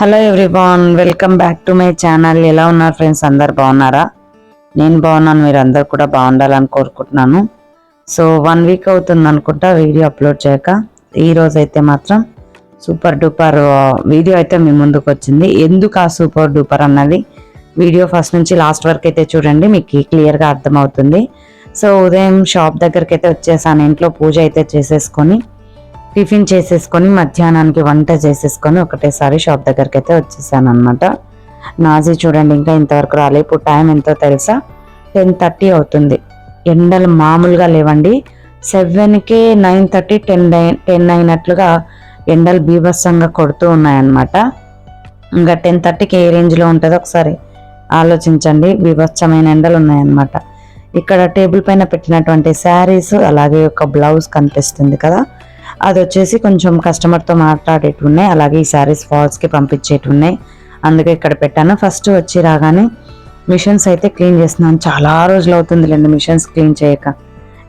Hello everyone welcome back to my channel ఎలా ఉన్నారు friends అందరు బాగున్నారా? నేను బాగున్నాను మీరు అందరు కూడా బాగుండాలని కోరుకుంటున్నాను. సో వన్ వీక్ అవుతుంది అనుకుంటా వీడియో అప్లోడ్ చేయక. ఈరోజు అయితే మాత్రం సూపర్ డూపర్ వీడియో అయితే మీ ముందుకు వచ్చింది. ఎందుకు ఆ సూపర్ డూపర్ అన్నది వీడియో ఫస్ట్ నుంచి లాస్ట్ వరకు అయితే చూడండి మీకు క్లియర్గా అర్థమవుతుంది. సో ఉదయం షాప్ దగ్గరికి అయితే వచ్చేసాను ఇంట్లో పూజ అయితే చేసేసుకొని. టిఫిన్ చేసేసుకొని మధ్యాహ్నానికి వంట చేసేసుకొని ఒకటేసారి షాప్ దగ్గరికి అయితే వచ్చేసాను అనమాట నాజీ చూడండి ఇంకా ఇంతవరకు రాలే ఇప్పుడు టైం ఎంతో తెలుసా? టెన్ థర్టీ అవుతుంది. ఎండలు మామూలుగా లేవండి. సెవెన్కి నైన్ థర్టీ టెన్ టెన్ అయినట్లుగా ఎండలు బీభత్సంగా కొడుతూ ఉన్నాయన్నమాట. ఇంకా టెన్ థర్టీకి ఏ రేంజ్లో ఉంటుందో ఒకసారి ఆలోచించండి. బీభత్సమైన ఎండలు ఉన్నాయన్నమాట. ఇక్కడ టేబుల్ పైన పెట్టినటువంటి శారీస్ అలాగే ఒక బ్లౌజ్ కనిపిస్తుంది కదా. అది వచ్చేసి కొంచెం కస్టమర్తో మాట్లాడేటున్నాయి. అలాగే ఈ శారీస్ ఫాల్స్కి పంపించేటున్నాయి. అందుకే ఇక్కడ పెట్టాను. ఫస్ట్ వచ్చి రాగానే మిషన్స్ అయితే క్లీన్ చేస్తున్నాను. చాలా రోజులు అవుతుంది లేండి మిషన్స్ క్లీన్ చేయక.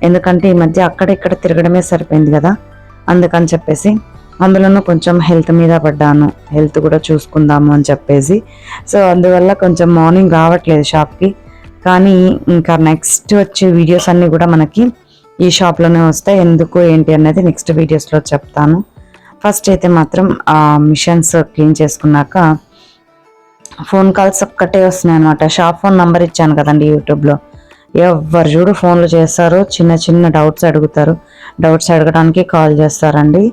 ఎందుకంటే ఈ మధ్య అక్కడ ఇక్కడ తిరగడమే సరిపోయింది కదా. అందుకని చెప్పేసి అందులోనూ కొంచెం హెల్త్ మీద పడ్డాను. హెల్త్ కూడా చూసుకుందాము అని చెప్పేసి. సో అందువల్ల కొంచెం మార్నింగ్ రావట్లేదు షాప్కి. కానీ ఇంకా నెక్స్ట్ వచ్చే వీడియోస్ అన్నీ కూడా మనకి ఈ షాప్లోనే వస్తాయి. ఎందుకు ఏంటి అనేది నెక్స్ట్ వీడియోస్లో చెప్తాను. ఫస్ట్ అయితే మాత్రం ఆ మిషన్స్ క్లీన్ చేసుకున్నాక ఫోన్ కాల్స్ ఒక్కటే వస్తున్నాయి అనమాట షాప్ ఫోన్ నంబర్ ఇచ్చాను కదండి యూట్యూబ్లో. ఎవరు చూడు ఫోన్లు చేస్తారు. చిన్న చిన్న డౌట్స్ అడుగుతారు. డౌట్స్ అడగడానికి కాల్ చేస్తారండి.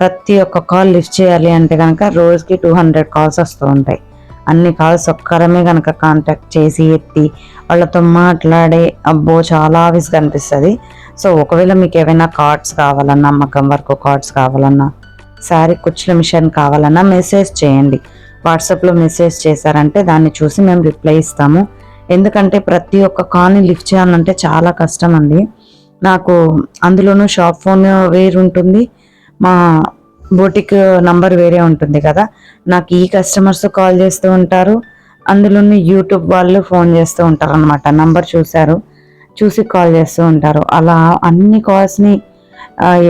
ప్రతి ఒక్క కాల్ లిఫ్ట్ చేయాలి అంటే కనుక రోజుకి టూ హండ్రెడ్ కాల్స్ వస్తూ ఉంటాయి. అన్ని కాల్స్ ఒక్కరమే కనుక కాంటాక్ట్ చేసి ఎత్తి వాళ్ళతో మాట్లాడే అబ్బో చాలా ఆఫీస్గా అనిపిస్తుంది. సో ఒకవేళ మీకు ఏమైనా కార్డ్స్ కావాలన్నా మగ్గం వర్క్ కార్డ్స్ కావాలన్నా శారీ కుచ్చుల మిషన్ కావాలన్నా మెసేజ్ చేయండి. వాట్సాప్లో మెసేజ్ చేశారంటే దాన్ని చూసి మేము రిప్లై ఇస్తాము. ఎందుకంటే ప్రతి ఒక్క కాల్ని లిఫ్ట్ చేయాలంటే చాలా కష్టం అండి. నాకు అందులోనూ షాప్ ఫోన్ వేరు ఉంటుంది మా బోటిక్ నంబర్ వేరే ఉంటుంది కదా. నాకు ఈ కస్టమర్స్ కాల్ చేస్తూ ఉంటారు. అందులోని యూట్యూబ్ వాళ్ళు ఫోన్ చేస్తూ ఉంటారు అనమాట నంబర్ చూశారు. చూసి కాల్ చేస్తూ ఉంటారు. అలా అన్ని కాల్స్ని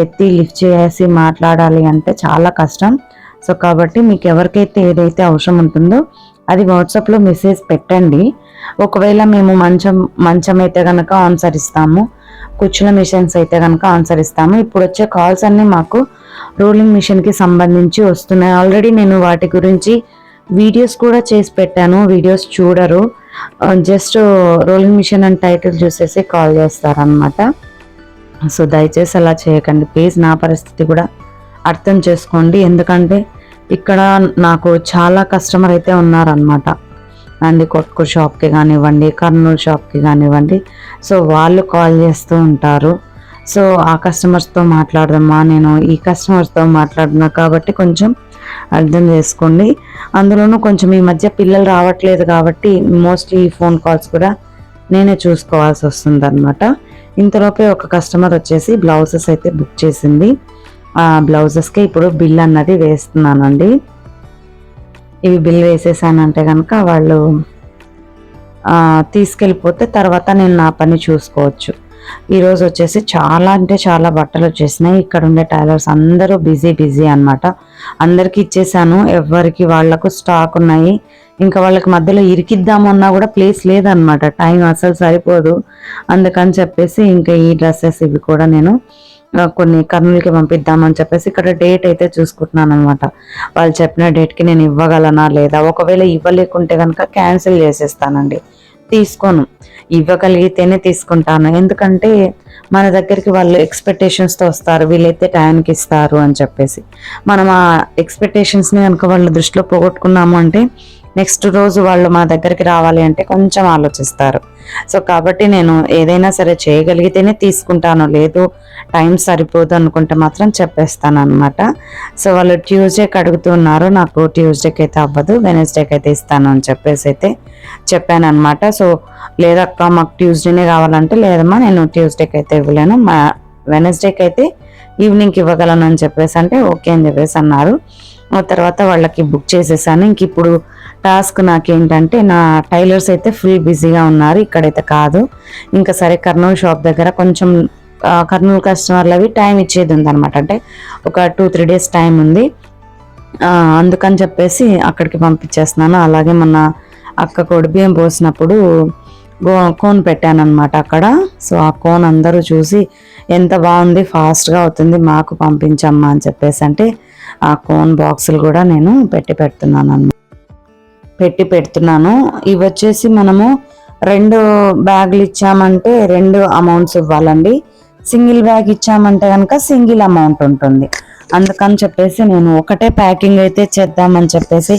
ఎత్తి లిఫ్ట్ చేసి మాట్లాడాలి అంటే చాలా కష్టం. సో కాబట్టి మీకు ఎవరికైతే ఏదైతే అవసరం ఉంటుందో అది వాట్సాప్లో మెసేజ్ పెట్టండి. ఒకవేళ మేము మంచం మంచం అయితే కనుక ఆన్సర్ ఇస్తాము. కూర్చున్న మిషన్స్ అయితే కనుక ఆన్సర్ ఇస్తాము. ఇప్పుడు వచ్చే కాల్స్ అన్నీ మాకు రోలింగ్ మిషన్కి సంబంధించి వస్తున్నాయి. ఆల్రెడీ నేను వాటి గురించి వీడియోస్ కూడా చేసి పెట్టాను. వీడియోస్ చూడరు. Just rolling machine and title చూసేసి కాల్ చేస్తారనమాట సో దయచేసి అలా చేయకండి. ప్లీజ్ నా పరిస్థితి కూడా అర్థం చేసుకోండి. ఎందుకంటే ఇక్కడ నాకు చాలా కస్టమర్ అయితే ఉన్నారనమాట అండి కొట్కు షాప్కి కానివ్వండి కర్నూలు షాప్కి కానివ్వండి. సో వాళ్ళు కాల్ చేస్తూ ఉంటారు. సో ఆ కస్టమర్స్తో మాట్లాడదామా నేను ఈ కస్టమర్స్తో మాట్లాడుతున్నా కాబట్టి కొంచెం అర్థం చేసుకోండి. అందులోనూ కొంచెం ఈ మధ్య పిల్లలు రావట్లేదు కాబట్టి మోస్ట్లీ ఈ ఫోన్ కాల్స్ కూడా నేనే చూసుకోవాల్సి వస్తుంది అనమాట ఇంతలోపే ఒక కస్టమర్ వచ్చేసి బ్లౌజెస్ అయితే బుక్ చేసింది. ఆ బ్లౌజెస్కే ఇప్పుడు బిల్ అన్నది వేస్తున్నానండి. ఇవి బిల్ వేసేసానంటే కనుక వాళ్ళు తీసుకెళ్ళిపోతే తర్వాత నేను నా పని చూసుకోవచ్చు. ఈరోజు వచ్చేసి చాలా అంటే చాలా బట్టలు వచ్చేసినాయి. ఇక్కడ ఉండే టైలర్స్ అందరూ బిజీ బిజీ అన్నమాట. అందరికీ ఇచ్చేసాను. ఎవరికి వాళ్ళకు స్టాక్ ఉన్నాయి. ఇంకా వాళ్ళకి మధ్యలో ఇరికిద్దామన్నా కూడా ప్లేస్ లేదనమాట టైం అసలు సరిపోదు. అందుకని చెప్పేసి ఇంకా ఈ డ్రెస్సెస్ ఇవి కూడా నేను కొన్ని కర్నూలుకి పంపిద్దామని చెప్పేసి ఇక్కడ డేట్ అయితే చూసుకుంటున్నాను అనమాట వాళ్ళు చెప్పిన డేట్కి నేను ఇవ్వగలనా లేదా? ఒకవేళ ఇవ్వలేకుంటే కనుక క్యాన్సిల్ చేసేస్తానండి. తీసుకోను. ఇవ్వగలిగితేనే తీసుకుంటాను. ఎందుకంటే మన దగ్గరికి వాళ్ళు ఎక్స్పెక్టేషన్స్తో వస్తారు. వీళ్ళైతే టైంకి ఇస్తారు అని చెప్పేసి. మనం ఆ ఎక్స్పెక్టేషన్స్ని కనుక వాళ్ళ దృష్టిలో పోగొట్టుకున్నాము అంటే నెక్స్ట్ రోజు వాళ్ళు మా దగ్గరికి రావాలి అంటే కొంచెం ఆలోచిస్తారు. సో కాబట్టి నేను ఏదైనా సరే చేయగలిగితేనే తీసుకుంటాను. లేదు టైం సరిపోదు అనుకుంటే మాత్రం చెప్పేస్తాను అనమాట సో వాళ్ళు ట్యూస్డేకి అడుగుతున్నారు. నాకు ట్యూస్డేకి అయితే అవ్వదు వెనస్డేకి అయితే ఇస్తాను అని చెప్పేసి అయితే చెప్పాను అనమాట సో లేదక్క మాకు ట్యూస్డేనే కావాలంటే లేదమ్మా నేను ట్యూస్డేకి అయితే ఇవ్వలేను. మా వెనస్డేకి అయితే ఈవినింగ్కి ఇవ్వగలను అని చెప్పేసి అంటే ఓకే అని చెప్పేసి అన్నారు. ఆ తర్వాత వాళ్ళకి బుక్ చేసేసాను. ఇంక ఇప్పుడు టాస్క్ నాకేంటంటే నా టైలర్స్ అయితే ఫుల్ బిజీగా ఉన్నారు ఇక్కడైతే కాదు. ఇంకా సరే కర్నూలు షాప్ దగ్గర కొంచెం కర్నూలు కస్టమర్లవి టైం ఇచ్చేది ఉందన్నమాట. అంటే ఒక టూ త్రీ డేస్ టైం ఉంది. అందుకని చెప్పేసి అక్కడికి పంపించేస్తున్నాను. అలాగే మొన్న అక్క కొడు బియ్యం పోసినప్పుడు గో కోన్ పెట్టాను అనమాట అక్కడ. సో ఆ కోన్ అందరూ చూసి ఎంత బాగుంది ఫాస్ట్గా అవుతుంది మాకు పంపించమ్మా అని చెప్పేసి అంటే ఆ కోన్ బాక్సులు కూడా నేను పెట్టి పెడుతున్నాను అనమాట పెట్టి పెడుతున్నాను. ఇవి వచ్చేసి మనము రెండు బ్యాగులు ఇచ్చామంటే రెండు అమౌంట్స్ ఇవ్వాలండి. సింగిల్ బ్యాగ్ ఇచ్చామంటే కనుక సింగిల్ అమౌంట్ ఉంటుంది. అందుకని చెప్పేసి నేను ఒకటే ప్యాకింగ్ అయితే చేద్దామని చెప్పేసి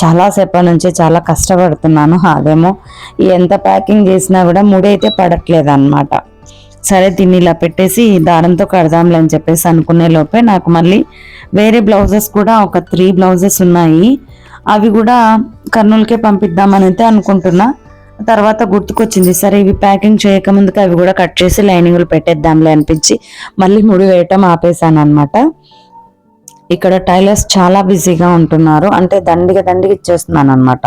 చాలాసేపటి నుంచి చాలా కష్టపడుతున్నాను. అదేమో ఎంత ప్యాకింగ్ చేసినా కూడా ముడైతే పడట్లేదు అనమాట సరే దీన్ని ఇలా పెట్టేసి దారంతో కడదాంలే అని చెప్పేసి అనుకునే లోపే నాకు మళ్ళీ వేరే బ్లౌజెస్ కూడా ఒక త్రీ బ్లౌజెస్ ఉన్నాయి. అవి కూడా కర్నూలుకే పంపిద్దామని అయితే అనుకుంటున్నా. తర్వాత గుర్తుకొచ్చింది సరే ఇవి ప్యాకింగ్ చేయకముందుకు అవి కూడా కట్ చేసి లైనింగ్లు పెట్టేద్దాంలే అనిపించి మళ్ళీ ముడి వేయటం ఆపేశాను అనమాట ఇక్కడ టైలర్స్ చాలా బిజీగా ఉంటున్నారు అంటే దండిగా దండిగా ఇచ్చేస్తున్నాను అనమాట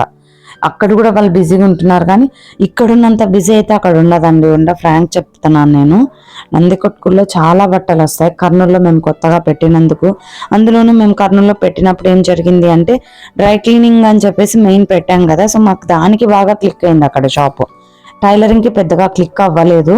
అక్కడ కూడా వాళ్ళు బిజీగా ఉంటున్నారు కానీ ఇక్కడున్నంత బిజీ అయితే అక్కడ ఉండదండి. ఉండ ఫ్రాంక్ చెప్తున్నాను నేను. నందికొట్కూరులో చాలా బట్టలు వస్తాయి. కర్నూలులో మేము కొత్తగా పెట్టినందుకు. అందులోనూ మేము కర్నూలులో పెట్టినప్పుడు ఏం జరిగింది అంటే డ్రై క్లీనింగ్ అని చెప్పేసి మెయిన్ పెట్టాం కదా. సో మాకు దానికి బాగా క్లిక్ అయింది అక్కడ షాపు. టైలరింగ్కి పెద్దగా క్లిక్ అవ్వలేదు.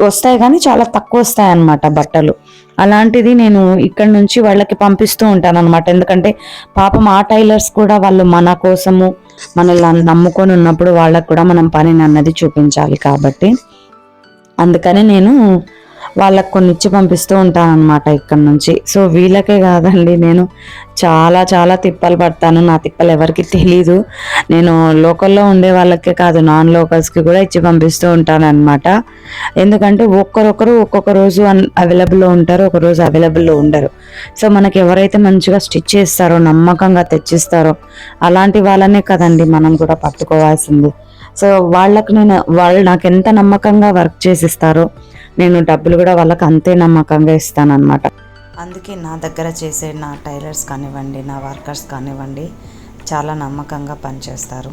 వస్తాయి కానీ చాలా తక్కువ వస్తాయి అన్నమాట బట్టలు. అలాంటిది నేను ఇక్కడ నుంచి వాళ్ళకి పంపిస్తూ ఉంటాను అనమాట ఎందుకంటే పాపం ఆ టైలర్స్ కూడా వాళ్ళు మన కోసము మనల్ని నమ్ముకొని ఉన్నప్పుడు వాళ్ళకు కూడా మనం పనిని అన్నది చూపించాలి కాబట్టి. అందుకని నేను వాళ్ళకు కొన్ని ఇచ్చి పంపిస్తూ ఉంటాను ఇక్కడ నుంచి. సో వీళ్ళకే కాదండి నేను చాలా చాలా తిప్పలు పడతాను. నా తిప్పలు ఎవరికి తెలీదు. నేను లోకల్లో ఉండే వాళ్ళకే కాదు నాన్ లోకల్స్కి కూడా ఇచ్చి పంపిస్తూ ఉంటాను అనమాట ఎందుకంటే ఒక్కరొకరు ఒక్కొక్క రోజు అవైలబుల్లో ఉంటారు ఒక రోజు అవైలబుల్లో ఉండరు. సో మనకి ఎవరైతే మంచిగా స్టిచ్ చేస్తారో నమ్మకంగా తెచ్చిస్తారో అలాంటి వాళ్ళనే కదండి మనం కూడా పట్టుకోవాల్సింది. సో వాళ్ళకు నేను వాళ్ళు నాకు ఎంత నమ్మకంగా వర్క్ చేసిస్తారో నేను డబ్బులు కూడా వాళ్ళకి అంతే నమ్మకంగా ఇస్తాను అందుకే నా దగ్గర చేసే నా టైలర్స్ కానివ్వండి నా వర్కర్స్ కానివ్వండి చాలా నమ్మకంగా పనిచేస్తారు.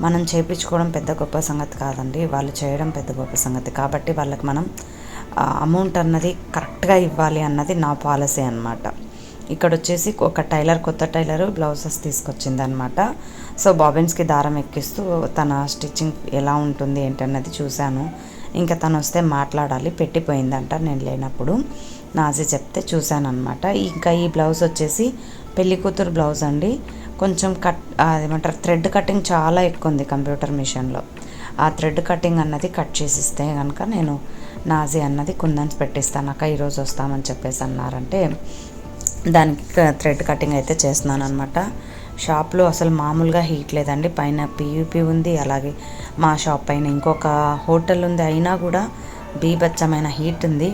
మనం చేపించుకోవడం పెద్ద గొప్ప సంగతి కాదండి. వాళ్ళు చేయడం పెద్ద గొప్ప సంగతి. కాబట్టి వాళ్ళకి మనం అమౌంట్ అన్నది కరెక్ట్గా ఇవ్వాలి అన్నది నా పాలసీ అన్నమాట. ఇక్కడ వచ్చేసి ఒక టైలర్ కొత్త టైలర్ బ్లౌజెస్ తీసుకొచ్చింది అనమాట సో బాబిన్స్కి దారం ఎక్కిస్తూ తన స్టిచ్చింగ్ ఎలా ఉంటుంది ఏంటన్నది చూశాను. ఇంకా తను వస్తే మాట్లాడాలి పెట్టిపోయిందంట నేను లేనప్పుడు. నాజీ చెప్తే చూశానమాట ఇంకా ఈ బ్లౌజ్ వచ్చేసి పెళ్ళి కూతురు బ్లౌజ్ అండి. కొంచెం కట్ అదేమంటారు థ్రెడ్ కటింగ్ చాలా ఎక్కువ ఉంది కంప్యూటర్ మిషన్లో. ఆ థ్రెడ్ కటింగ్ అన్నది కట్ చేసి ఇస్తే కనుక నేను నాజీ అన్నది కుందన్స్ పెట్టిస్తాను. అక్క ఈరోజు వస్తామని చెప్పేసి అన్నారంటే దానికి థ్రెడ్ కటింగ్ అయితే చేస్తున్నాను అనమాట షాప్లో అసలు మామూలుగా హీట్ లేదండి. పైన పీయూపీ ఉంది అలాగే మా షాప్ పైన ఇంకొక హోటల్ ఉంది అయినా కూడా బీభత్సమైన హీట్ ఉంది.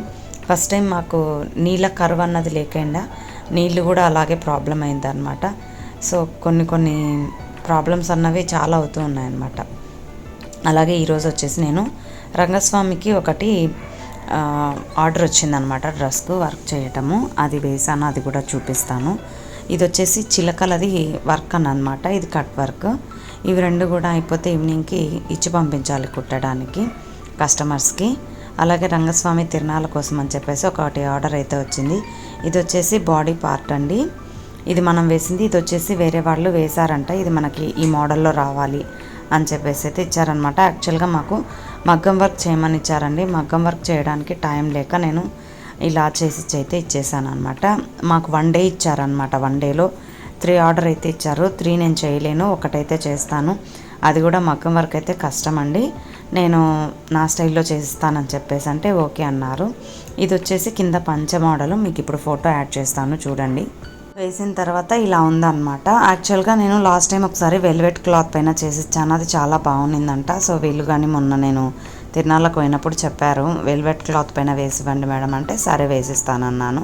ఫస్ట్ టైం మాకు నీళ్ళ కరువు అన్నది లేకుండా నీళ్ళు కూడా అలాగే ప్రాబ్లం అయిందనమాట సో కొన్ని కొన్ని ప్రాబ్లమ్స్ అన్నవి చాలా అవుతూ ఉన్నాయన్నమాట. అలాగే ఈరోజు వచ్చేసి నేను రంగస్వామికి ఒకటి ఆర్డర్ వచ్చిందనమాట డ్రెస్కు వర్క్ చేయటము. అది వేసాను అది కూడా చూపిస్తాను. ఇది వచ్చేసి చిలకలది వర్క్ అని అనమాట ఇది కట్ వర్క్. ఇవి రెండు కూడా అయిపోతే ఈవినింగ్కి ఇచ్చి పంపించాలి కుట్టడానికి కస్టమర్స్కి. అలాగే రంగస్వామి తిరణాల కోసం అని చెప్పేసి ఒకటి ఆర్డర్ అయితే వచ్చింది. ఇది వచ్చేసి బాడీ పార్ట్ అండి. ఇది మనం వేసింది ఇది వచ్చేసి వేరే వాళ్ళు వేశారంట ఇది మనకి ఈ మోడల్లో రావాలి అని చెప్పేసి అయితే ఇచ్చారనమాట. యాక్చువల్గా మాకు మగ్గం వర్క్ చేయమని ఇచ్చారండి. మగ్గం వర్క్ చేయడానికి టైం లేక నేను ఇలా చేసి అయితే ఇచ్చేసాను అనమాట మాకు వన్ డే ఇచ్చారనమాట వన్ డేలో త్రీ ఆర్డర్ అయితే ఇచ్చారు. త్రీ నేను చేయలేను. ఒకటైతే చేస్తాను. అది కూడా మగ్గం వర్క్ అయితే కష్టం అండి నేను నా స్టైల్లో చేస్తానని చెప్పేసి అంటే ఓకే అన్నారు. ఇది వచ్చేసి కింద పంచ మోడల్. మీకు ఇప్పుడు ఫోటో యాడ్ చేస్తాను చూడండి. వేసిన తర్వాత ఇలా ఉందన్నమాట. యాక్చువల్గా నేను లాస్ట్ టైం ఒకసారి వెల్వెట్ క్లాత్ పైన చేసిచ్చాను. అది చాలా బాగుండిందంట. సో వీళ్ళు కానీ మొన్న నేను తిరునాళ్ళకు పోయినప్పుడు చెప్పారు వెల్వెట్ క్లాత్ పైన వేసివ్వండి మేడం అంటే సరే వేసిస్తానన్నాను.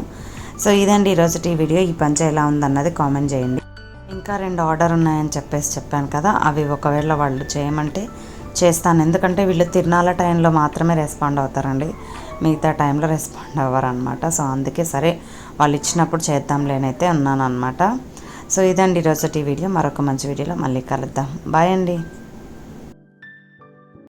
సో ఇదండి ఈరోజు ఈ వీడియో. ఈ పంచ ఎలా ఉందన్నది కామెంట్ చేయండి. ఇంకా రెండు ఆర్డర్ ఉన్నాయని చెప్పేసి చెప్పాను కదా అవి ఒకవేళ వాళ్ళు చేయమంటే చేస్తాను. ఎందుకంటే వీళ్ళు తిరునాళ్ళ టైంలో మాత్రమే రెస్పాండ్ అవుతారండి. మిగతా టైంలో రెస్పాండ్ అవ్వరు అనమాట సో అందుకే సరే వాళ్ళు ఇచ్చినప్పుడు చేద్దాంలేనైతే ఉన్నాను అనమాట సో ఇదండి ఈరోజు టీ వీడియో. మరొక మంచి వీడియోలో మళ్ళీ కలుద్దాం. బాయ్ అండి.